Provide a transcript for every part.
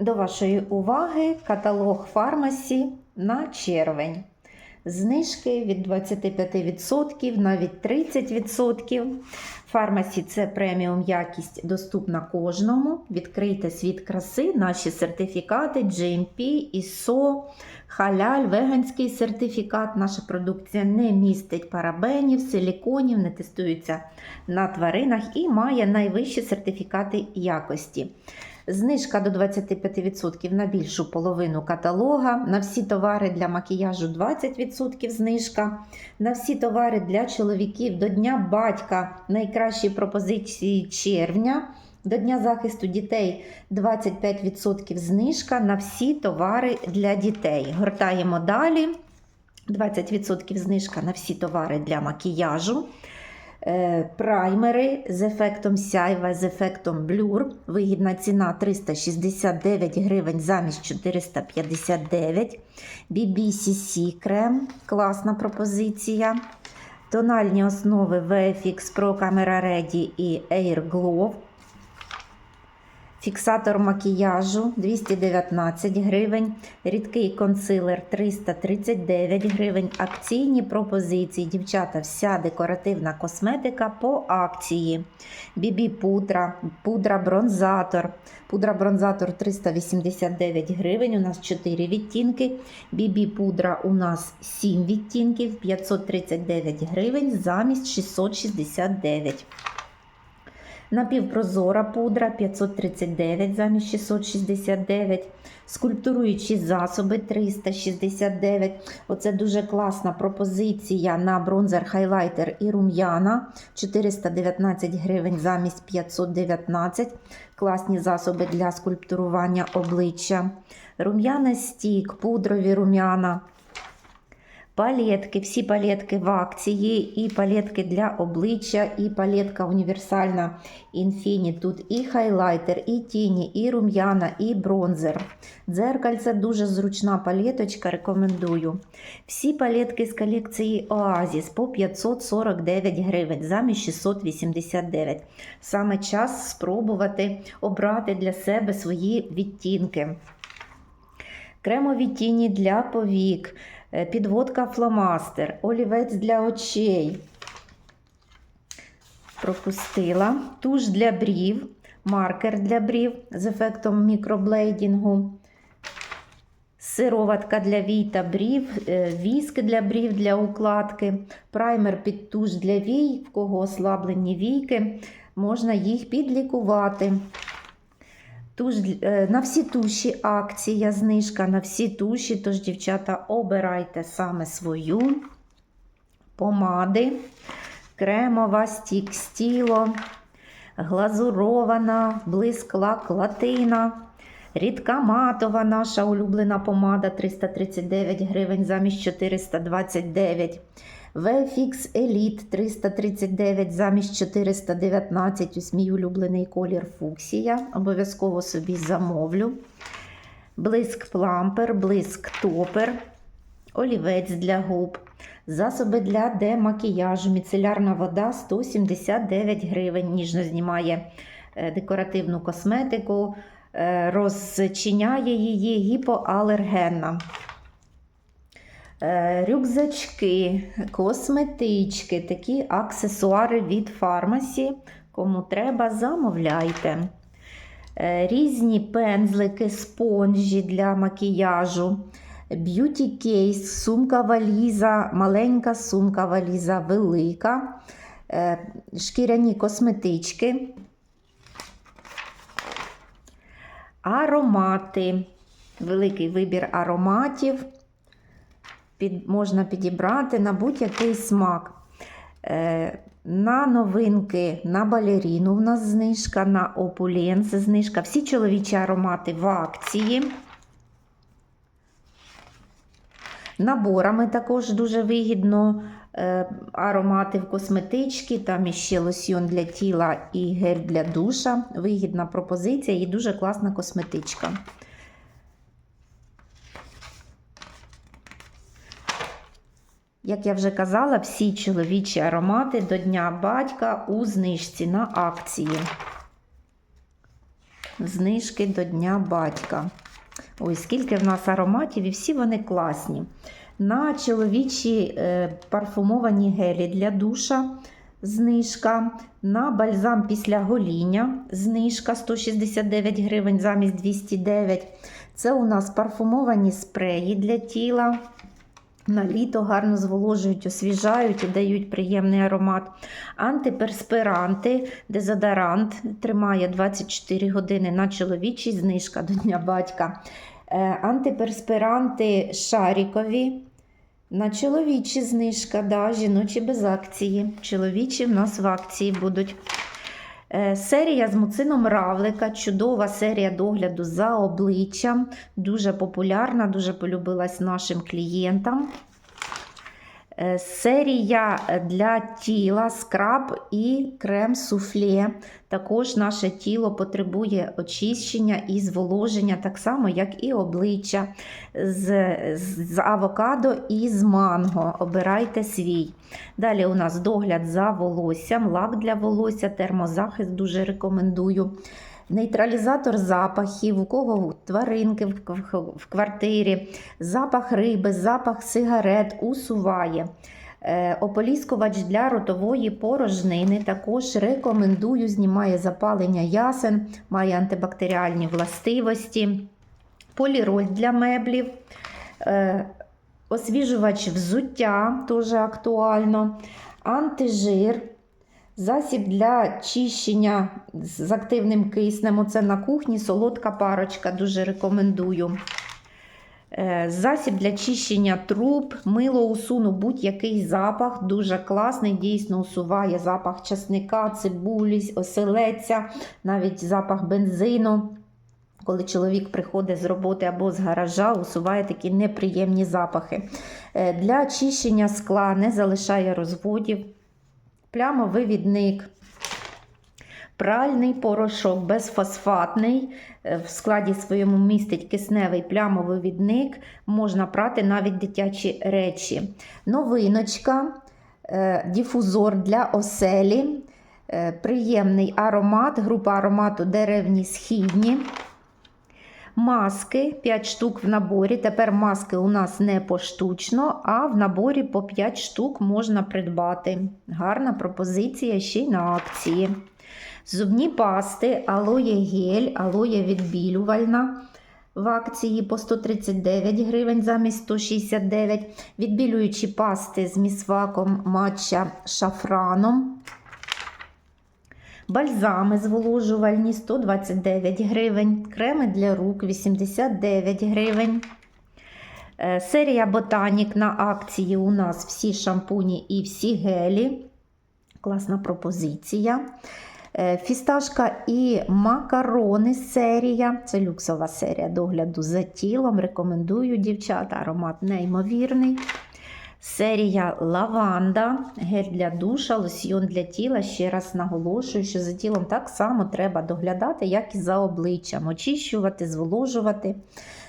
До вашої уваги каталог фармасі на червень. Знижки від 25%, навіть 30%. Фармасі це преміум якість доступна кожному. Відкрийте світ краси, наші сертифікати GMP, ISO, халяль, веганський сертифікат. Наша продукція не містить парабенів, силіконів, не тестується на тваринах і має найвищі сертифікати якості. Знижка до 25% на більшу половину каталога. На всі товари для макіяжу 20% знижка. На всі товари для чоловіків до Дня батька найкращі пропозиції червня. До Дня захисту дітей 25% знижка на всі товари для дітей. Гортаємо далі. 20% знижка на всі товари для макіяжу. Е, Праймери з ефектом сяйва, з ефектом блюр. Вигідна ціна 369 гривень замість 459. BBCC крем. Класна пропозиція. Тональні основи VFX Pro Camera Ready і Air Glow. Фіксатор макіяжу 219 гривень, рідкий консилер 339 гривень, акційні пропозиції. Дівчата, вся декоративна косметика по акції. Бібі пудра, пудра бронзатор. Пудра бронзатор 389 гривень. У нас 4 відтінки. Бібі пудра у нас 7 відтінків, 539 гривень замість 669. Напівпрозора пудра 539 замість 669. Скульптуруючі засоби 369. Оце дуже класна пропозиція на бронзер, хайлайтер і рум'яна 419 гривень замість 519. Класні засоби для скульптурування обличчя. Рум'яна стік, пудрові рум'яна. Палетки, всі палетки в акції, і палетки для обличчя, і палетка універсальна Infinity. Тут і хайлайтер, і тіні, і рум'яна, і бронзер. Дзеркальце дуже зручна палеточка, рекомендую. Всі палетки з колекції Oasis по 549 гривень, замість 689. Саме час спробувати обрати для себе свої відтінки. Кремові тіні для повік. Е, підводка фломастер, олівець для очей. Пропустила. Туш для брів, маркер для брів з ефектом мікроблейдінгу. Сироватка для вій та брів, е, віск для брів для укладки, праймер під туш для вій, в кого ослаблені війки, можна їх підлікувати. Туш, е, на всі туші акція, знижка на всі туші, тож, дівчата, обирайте саме свою. Помади, кремова, стік стіло, глазурована, блискла клатина, рідка матова наша улюблена помада 339 гривень замість 429 VFX Elite 339 замість 419. Ось мій улюблений колір фуксія. Обов'язково собі замовлю. Блиск плампер, блиск топер, олівець для губ, засоби для демакіяжу, міцелярна вода 179 гривень. Ніжно знімає е, декоративну косметику, розчиняє її гіпоалергенна. Е, Рюкзачки, косметички, такі аксесуари від фармасі. Кому треба, замовляйте. Е, Різні пензлики, спонжі для макіяжу, б'юті кейс, сумка валіза, маленька сумка валіза, велика, е, шкіряні косметички, аромати, великий вибір ароматів під, можна підібрати на будь-який смак. Е, на новинки, на балеріну в нас знижка, на опуленс знижка. Всі чоловічі аромати в акції. Наборами також дуже вигідно аромати в косметички, там іще лосьйон для тіла і гель для душа. Вигідна пропозиція і дуже класна косметичка. Як я вже казала, всі чоловічі аромати до Дня батька у знижці на акції. знижки до Дня батька. Ой, скільки в нас ароматів, і всі вони класні. На чоловічі е, парфумовані гелі для душа знижка. На бальзам після гоління знижка 169 гривень замість 209. Це у нас парфумовані спреї для тіла. На літо гарно зволожують, освіжають і дають приємний аромат. Антиперспиранти, дезодорант тримає 24 години на чоловічій знижка до Дня батька. Е, Антиперспиранти шарікові. На чоловічі знижка, да, жіночі без акції. Чоловічі в нас в акції будуть. Е, Серія з муцином равлика, чудова серія догляду за обличчям, дуже популярна, дуже полюбилась нашим клієнтам. Е, Серія для тіла скраб і крем суфле. Також наше тіло потребує очищення і зволоження, так само, як і обличчя з, з авокадо і з манго. Обирайте свій. Далі у нас догляд за волоссям, лак для волосся, термозахист дуже рекомендую. Нейтралізатор запахів, у кого тваринки в, квартирі, запах риби, запах сигарет усуває. Е, Ополіскувач для ротової порожнини також рекомендую, знімає запалення ясен, має антибактеріальні властивості. Поліроль для меблів. Е, Освіжувач взуття теж актуально. Антижир. Засіб для чищення з активним киснем. Оце на кухні солодка парочка, дуже рекомендую. Е, Засіб для чищення труб, мило усуну будь-який запах, дуже класний, дійсно усуває запах часника, цибулі, оселеця, навіть запах бензину. Коли чоловік приходить з роботи або з гаража, усуває такі неприємні запахи. Е, Для очищення скла не залишає розводів. Плямовивідник. Пральний порошок безфосфатний, е, в складі своєму містить кисневий плямовивідник, можна прати навіть дитячі речі. Новиночка, е, дифузор для оселі, е, приємний аромат, група аромату деревні східні. Маски 5 штук в наборі. Тепер маски у нас не поштучно, а в наборі по 5 штук можна придбати. Гарна пропозиція ще й на акції. Зубні пасти, алоє гель, алоє відбілювальна. В акції по 139 гривень замість 169. Відбілюючі пасти з місваком матча шафраном. Бальзами зволожувальні 129 гривень. Креми для рук 89 гривень. Е, Серія Ботанік на акції у нас всі шампуні і всі гелі. Класна пропозиція. Е, Фісташка і макарони серія. Це люксова серія догляду за тілом. Рекомендую дівчата. Аромат неймовірний. Серія лаванда, гель для душа, лосьйон для тіла. Ще раз наголошую, що за тілом так само треба доглядати, як і за обличчям. Очищувати, зволожувати.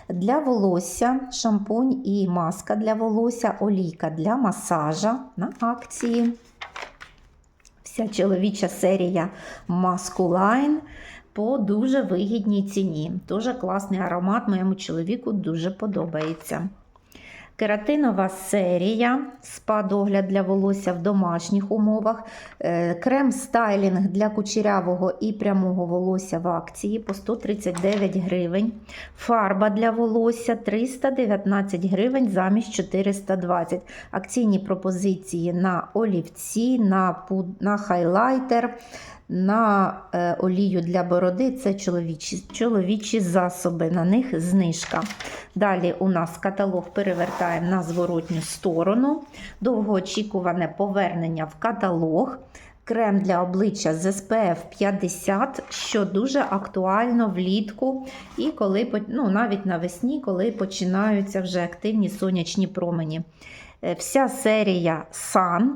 Для волосся шампунь і маска для волосся, олійка для масажа на акції. Вся чоловіча серія Masculine по дуже вигідній ціні. Дуже класний аромат моєму чоловіку дуже подобається. Кератинова серія, спа-догляд для волосся в домашніх умовах, е, крем-стайлінг для кучерявого і прямого волосся в акції по 139 гривень. Фарба для волосся 319 гривень замість 420. Акційні пропозиції на олівці, на хайлайтер. На е, олію для бороди це чоловічі, чоловічі засоби, на них знижка. Далі у нас каталог перевертаємо на зворотню сторону. Довгоочікуване повернення в каталог. Крем для обличчя з SPF 50, що дуже актуально влітку, і коли ну, навіть навесні, коли починаються вже активні сонячні промені. Е, Вся серія Sun.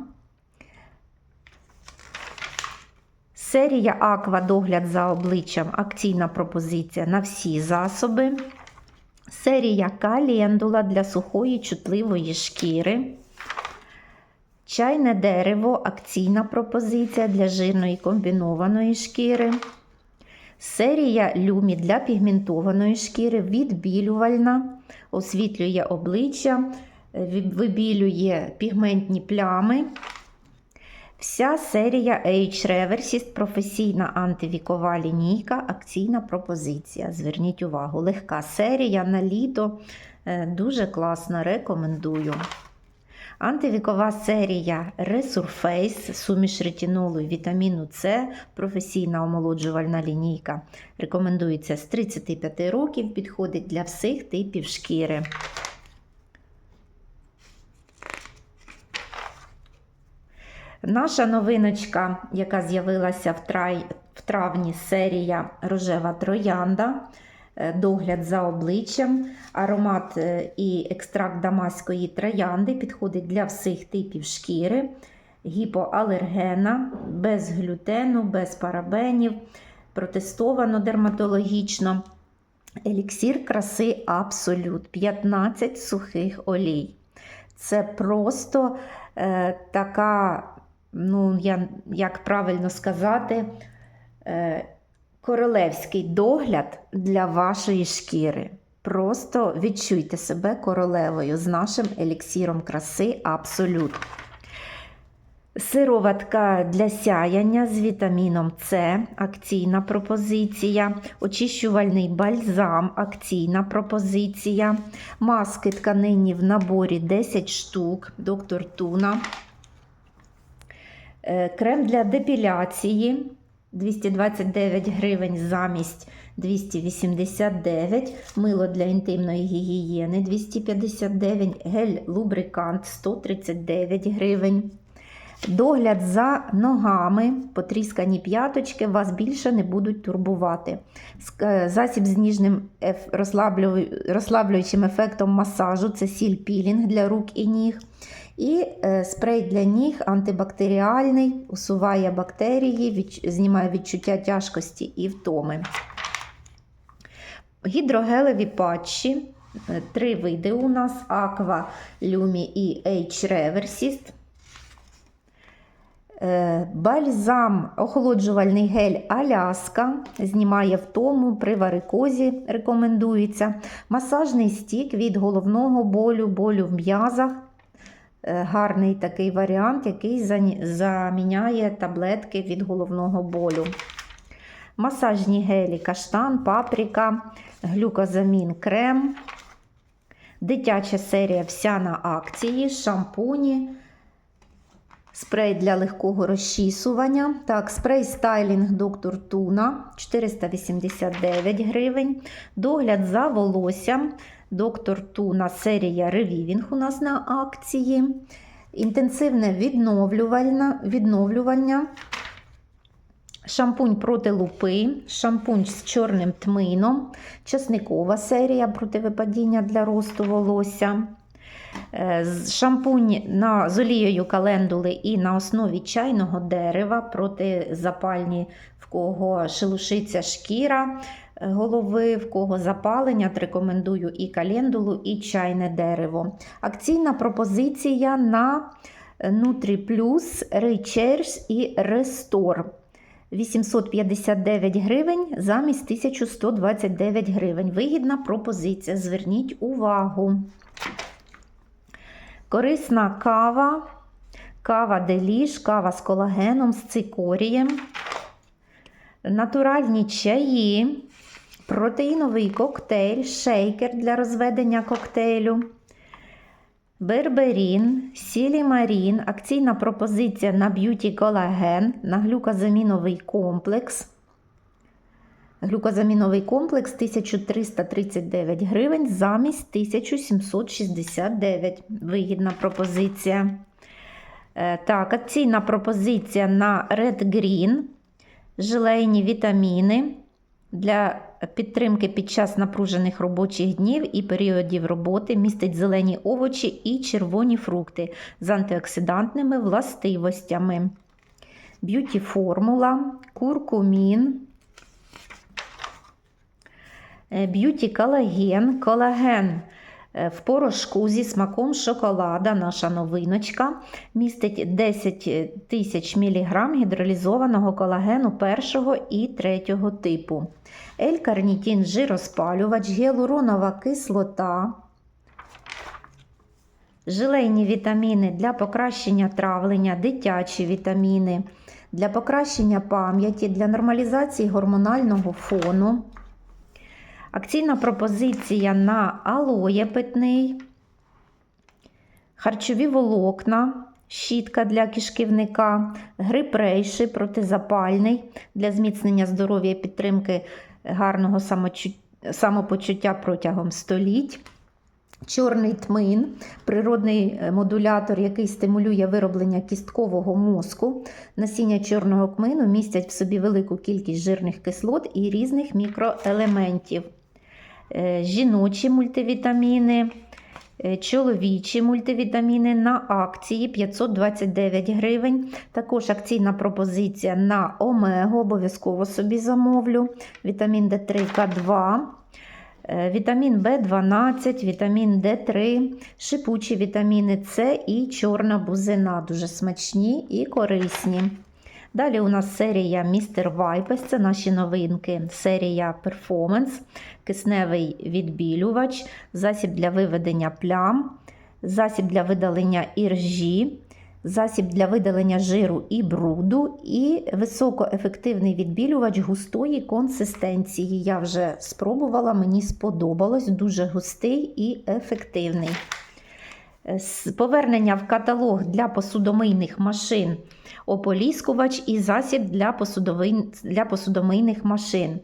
Серія Аква догляд за обличчям акційна пропозиція на всі засоби. Серія Календула для сухої чутливої шкіри. Чайне дерево акційна пропозиція для жирної комбінованої шкіри. Серія Люмі для пігментованої шкіри, відбілювальна, освітлює обличчя, вибілює пігментні плями. Вся серія H Reversist професійна антивікова лінійка, акційна пропозиція. Зверніть увагу, легка серія на літо. е, Дуже класна, рекомендую. Антивікова серія Resurface, суміш ретинолу і вітаміну С, професійна омолоджувальна лінійка. Рекомендується з 35 років, підходить для всіх типів шкіри. Наша новиночка, яка з'явилася в, трай, в травні, серія Рожева троянда, е, догляд за обличчям, аромат е, і екстракт дамаської троянди підходить для всіх типів шкіри, гіпоалергена, без глютену, без парабенів, протестовано дерматологічно. Еліксір краси Абсолют, 15 сухих олій. Це просто е, така, ну, я, як правильно сказати, е, королевський догляд для вашої шкіри. Просто відчуйте себе королевою з нашим еліксіром краси Абсолют. Сироватка для сяяння з вітаміном С, акційна пропозиція, очищувальний бальзам, акційна пропозиція, маски тканинні в наборі 10 штук, доктор Туна, крем для депіляції 229 гривень замість 289, мило для інтимної гігієни 259, гель лубрикант 139 гривень. Догляд за ногами, потріскані п'яточки вас більше не будуть турбувати. Е, Засіб з ніжним розслаблюючим ефектом масажу це сіль пілінг для рук і ніг. І е, спрей для ніг антибактеріальний, усуває бактерії, знімає відчуття тяжкості і втоми. Гідрогелеві патчі. е, Три види у нас: Aqua, Lumi і H Reversist. Е, Бальзам, охолоджувальний гель Аляска, знімає втому при варикозі, рекомендується. Масажний стік від головного болю, болю в м'язах. Е, Гарний такий варіант, який заміняє таблетки від головного болю. Масажні гелі каштан, паприка, глюкозамін крем. Дитяча серія вся на акції, шампуні. Спрей для легкого розчісування. Так, спрей стайлінг доктор Туна 489 гривень. Догляд за волоссям. Доктор Туна серія Ревівінг у нас на акції. Інтенсивне відновлювання. Шампунь проти лупи, шампунь з чорним тмином, часникова серія проти випадіння для росту волосся. Е, Шампунь на, з олією календули і на основі чайного дерева протизапальні, в кого шелушиться шкіра е, голови, в кого запалення, рекомендую і календулу, і чайне дерево. Акційна пропозиція на Nutri Recharge і Restore. 859 гривень замість 1129 гривень. Вигідна пропозиція. Зверніть увагу. Корисна кава, кава деліш, кава з колагеном, з цикорієм, натуральні чаї, протеїновий коктейль, шейкер для розведення коктейлю. Берберін, сілімарін, акційна пропозиція на б'юті колаген, на глюкозаміновий комплекс. Глюкозаміновий комплекс 1339 гривень замість 1769. Вигідна пропозиція. Е, Так, акційна пропозиція на Red Green, желейні вітаміни для підтримки під час напружених робочих днів і періодів роботи містить зелені овочі і червоні фрукти з антиоксидантними властивостями. Б'юті формула, куркумін, б'юті колаген, колаген Е, В порошку зі смаком шоколада наша новиночка містить 10 тисяч мг гідролізованого колагену першого і третього типу. L-карнітін жироспалювач, гіалуронова кислота, жилейні вітаміни для покращення травлення, дитячі вітаміни, для покращення пам'яті, для нормалізації гормонального фону. Акційна пропозиція на алоє питний, харчові волокна, щітка для кишківника, грип рейши протизапальний для зміцнення здоров'я і підтримки гарного самопочуття протягом століть. Чорний тмин, природний е, модулятор, який стимулює вироблення кісткового мозку. Насіння чорного кмину містять в собі велику кількість жирних кислот і різних мікроелементів. Е, Жіночі мультивітаміни, е, чоловічі мультивітаміни на акції 529 гривень. Також акційна пропозиція на омегу, обов'язково собі замовлю. Вітамін D3 К2. Е, Вітамін В12, вітамін Д3, шипучі вітаміни С і чорна бузина. Дуже смачні і корисні. Далі у нас серія Містер Вайпес, це наші новинки. Серія Performance, кисневий відбілювач, засіб для виведення плям, засіб для видалення іржі, засіб для видалення жиру і бруду, і високоефективний відбілювач густої консистенції. Я вже спробувала, мені сподобалось, дуже густий і ефективний. Повернення в каталог для посудомийних машин. Ополіскувач і засіб для, посудовий... для посудомийних машин.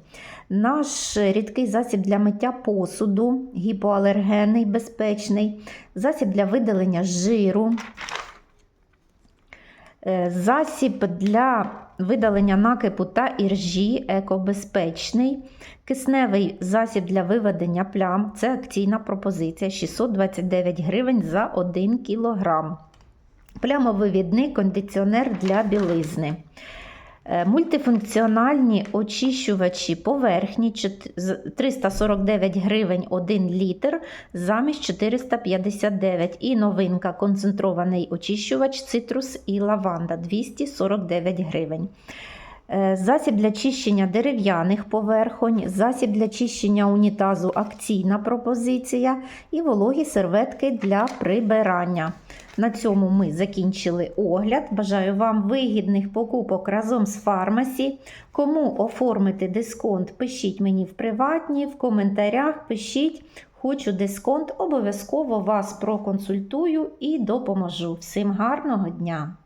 Наш рідкий засіб для миття посуду, гіпоалергенний, безпечний, засіб для видалення жиру, засіб для видалення накипу та іржі, екобезпечний, кисневий засіб для виведення плям це акційна пропозиція 629 гривень за 1 кілограм. Плямовивідний кондиціонер для білизни. Е, Мультифункціональні очищувачі поверхні з 349 гривень 1 літр замість 459. І новинка концентрований очищувач цитрус і лаванда 249 гривень. Е, Засіб для чищення дерев'яних поверхонь, засіб для чищення унітазу акційна пропозиція і вологі серветки для прибирання. На цьому ми закінчили огляд. Бажаю вам вигідних покупок разом з фармасі. Кому оформити дисконт, пишіть мені в приватні, в коментарях пишіть. Хочу дисконт, обов'язково вас проконсультую і допоможу. Всім гарного дня!